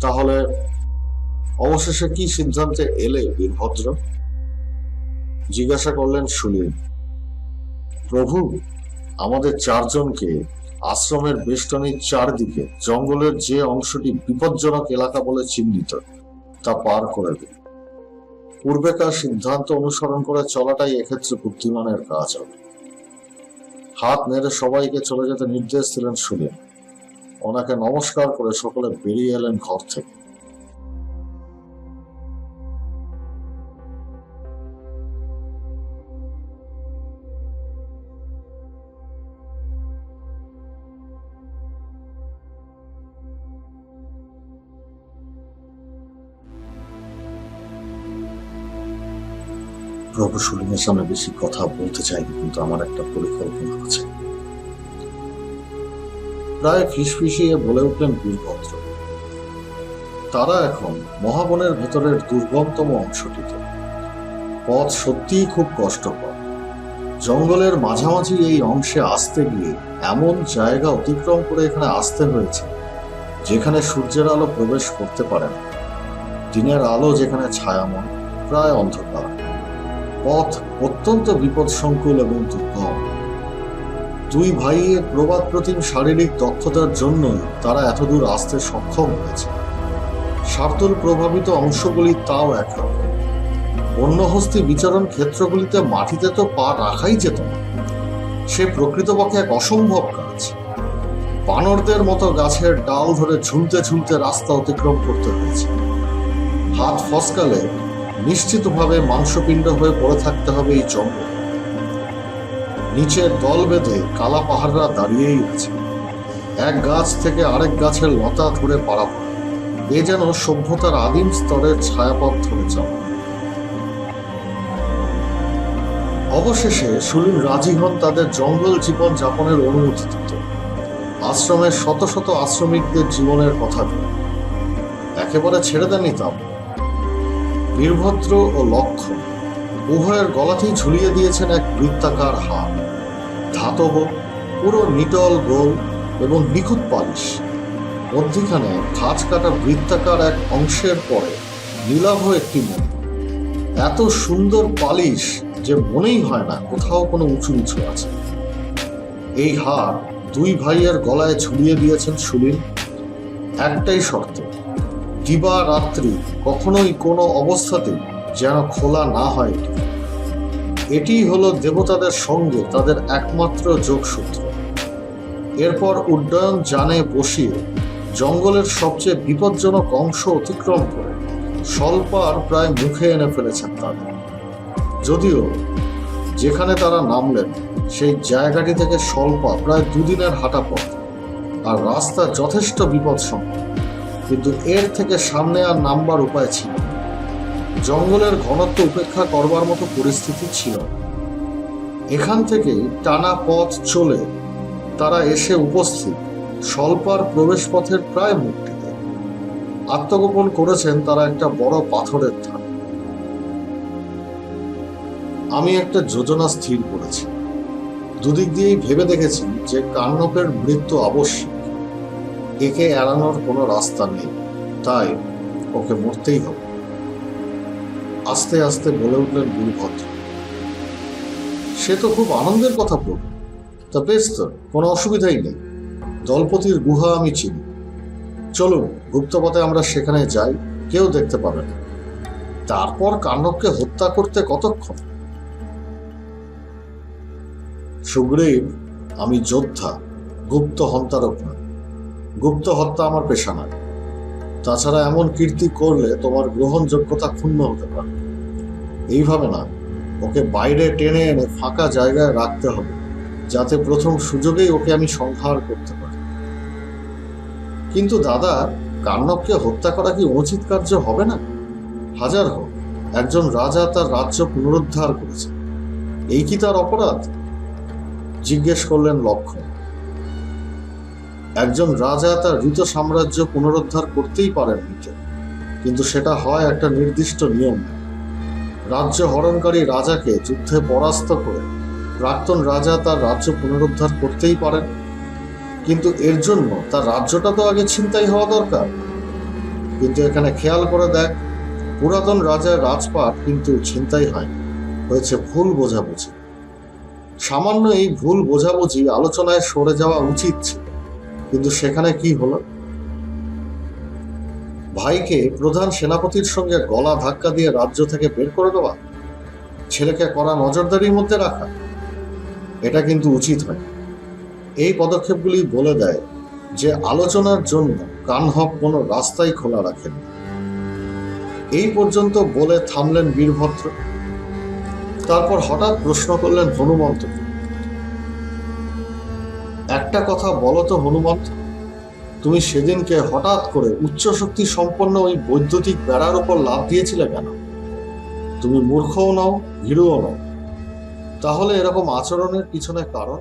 তাহলে অবশেষে কি সিদ্ধান্তে এলে বীরভদ্র জিজ্ঞাসা করলেন সুনীল। প্রভু, আমাদের চারজনকে আশ্রমের বেষ্টনীর চারদিকে, জঙ্গলের যে অংশটি বিপজ্জনক এলাকা বলে চিহ্নিত, তা পার করে দিন। পূর্বেকার সিদ্ধান্ত অনুসরণ করে চলাটাই এক্ষেত্রে বুদ্ধিমানের কাজ হবে। হাত নেড়ে সবাইকে চলে যেতে নির্দেশ দিলেন সুনীল। ওনাকে নমস্কার করে সকলে বেরিয়ে এলেন ঘর থেকে। প্রভু সুলিমের সামনে বেশি কথা বলতে চাইনি, কিন্তু আমার একটা পরিকল্পনা আছে। প্রায় ফিসফিসিয়ে বলে উঠলেন বীরভদ্র। তারা এখন মহাবনের ভেতরের দুর্গমতম অংশটিতে পথ সত্যিই খুব কষ্টকর। জঙ্গলের মাঝামাঝি এই অংশে আসতে গিয়ে এমন জায়গা অতিক্রম করে এখানে আসতে হয়েছে, যেখানে সূর্যের আলো প্রবেশ করতে পারে না। দিনের আলো যেখানে ছায়াময় প্রায় অন্ধকার। পথ অত্যন্ত বিপদসংকুল এবং দুর্গম। দুই ভাইয়ের প্রবাদ প্রতিম শারীরিক দক্ষতার জন্যই তারা এতদূর আসতে সক্ষম হয়েছে। সার্তুল প্রভাবিত অংশগুলি তাও একরকম। অন্যহস্তি বিচরণ ক্ষেত্রগুলিতে মাটিতে তো পা রাখাই যেত না। সে প্রকৃতপক্ষে এক অসম্ভব কাজ। বানরদের মতো গাছের ডাল ধরে ঝুলতে ঝুলতে রাস্তা অতিক্রম করতে হয়েছে। হাত ফসকালে নিশ্চিতভাবে মাংসপিণ্ড হয়ে পড়ে থাকতে হবে এই জঙ্গল। নিচে দল বেঁধে কালা পাহাড়রা দাঁড়িয়েই আছে। এক গাছ থেকে আরেক গাছের লতা ধরে পারাপার এ যেন সভ্যতার আদিম স্তরের ছায়াপথ ধরে যাওয়া অবশেষে সুনীল রাজি হন তাদের জঙ্গল জীবন যাপনের অনুমতি দিতে আশ্রমের শত শত আশ্রমিকদের জীবনের কথা দিয়ে একেবারে ছেড়ে দেননি তা বীরভদ্র ও লক্ষ্য উভয়ের গলাতেই ঝুলিয়ে দিয়েছেন এক বৃত্তাকার হার। ধাতব, পুরো নিটল গোল এবং নিখুঁত পালিশ। মধ্যিখানে খাঁজ কাটা বৃত্তাকার এক অংশের পরে নীলাভ একটি মন এত সুন্দর পালিশ যে মনেই হয় না কোথাও কোনো উঁচু উঁচু আছে। এই হার দুই ভাইয়ের গলায় ঝুলিয়ে দিয়েছেন সুনীল। একটাই শর্ত দিবা রাত্রি কখনোই কোনো অবস্থাতেই যেন খোলা না হয় এটি। এটিই হলো দেবতাদের সঙ্গে তাদের একমাত্র যোগসূত্র। এরপর উড্ডয়ন যানে বসিয়ে জঙ্গলের সবচেয়ে বিপজ্জনক অংশ অতিক্রম করে স্বল্পার প্রায় মুখে এনে ফেলেছেন তাদের যদিও যেখানে তারা নামলেন, সেই জায়গাটি থেকে স্বল্পা প্রায় দুদিনের হাঁটা পথ, আর রাস্তা যথেষ্ট বিপদসংকুল। কিন্তু এর থেকে সামনে আর নামবার উপায় ছিল। জঙ্গলের ঘনত্ব উপেক্ষা করবার মতো পরিস্থিতি ছিল। এখান থেকে টানা পথ চলে তারা এসে উপস্থিত স্বল্পার প্রবেশপথের প্রায় মুখটিতে আত্মগোপন করেছেন তারা একটা বড় পাথরের ধার আমি একটা যোজনা স্থির করেছি। দুদিক দিয়েই ভেবে দেখেছি যে কান্নপের মৃত্যু আবশ্যিক। একে এড়ানোর কোনো রাস্তা নেই। তাই ওকে মরতেই হবে। আস্তে আস্তে বলে উঠলেন গুরুভদ্র সে তো খুব আনন্দের কথা প্রভু তা বেশ তো, কোনো অসুবিধাই নেই। দলপতির গুহা আমি চিনি। চলুন গুপ্তপথে আমরা সেখানে যাই, কেউ দেখতে পাবে না। তারপর কান্নবকে হত্যা করতে কতক্ষণ? সুগ্রীব, আমি যোদ্ধা, গুপ্ত হন্তারক নয়। গুপ্ত হত্যা আমার পেশা নয়। তাছাড়া এমন কীর্তি করলে তোমার গ্রহণযোগ্যতা ক্ষুণ্ণ হতে পারে। এইভাবে না, ওকে বাইরে টেনে এনে ফাঁকা জায়গায় রাখতে হবে, যাতে প্রথম সুযোগেই ওকে আমি সংহার করতে পারি। কিন্তু দাদা কান্নবকে হত্যা করা কি অনুচিত কার্য হবে না? হাজার হোক, একজন রাজা তার রাজ্য পুনরুদ্ধার করেছে। এই কি তার অপরাধ? জিজ্ঞেস করলেন লক্ষণ। একজন রাজা তার ঋত সাম্রাজ্য পুনরুদ্ধার করতেই পারেন নিতে কিন্তু সেটা হয় একটা নির্দিষ্ট নিয়ম। রাজ্য হরণকারী রাজাকে যুদ্ধে পরাস্ত করে প্রাক্তন রাজা তার রাজ্য পুনরুদ্ধার করতেই পারেন। কিন্তু এর জন্য তার রাজ্যটা তো আগে ছিনতাই হওয়া দরকার। কিন্তু এখানে খেয়াল করে দেখ, পুরাতন রাজার রাজপাট কিন্তু ছিনতাই হয়নি হয়েছে ভুল বোঝাবুঝি। সামান্য এই ভুল বোঝাবুঝি আলোচনায় সরে যাওয়া উচিত ছিল। কিন্তু সেখানে কি হলো? ভাইকে প্রধান সেনাপতির সঙ্গে গলা ধাক্কা দিয়ে রাজ্য থেকে বের করে দেওয়া? ছেলেকে করা নজরদারির মধ্যে রাখা? এটা কিন্তু উচিত হয়। এই পদক্ষেপগুলি বলে দেয় যে, আলোচনার জন্য কানহব কোনো রাস্তাই খোলা রাখেন এই পর্যন্ত বলে থামলেন বীরভদ্র। তারপর হঠাৎ প্রশ্ন করলেন হনুমন্ত। একটা কথা বলো তো হনুমান তুমি সেদিনকে হঠাৎ করে উচ্চ শক্তি সম্পন্ন ওই বৈদ্যুতিক বেড়ার উপর লাভ দিয়েছিলে কেন? তুমি মূর্খও নও ভিড়ুও নও। তাহলে এরকম আচরণের পিছনে কারণ?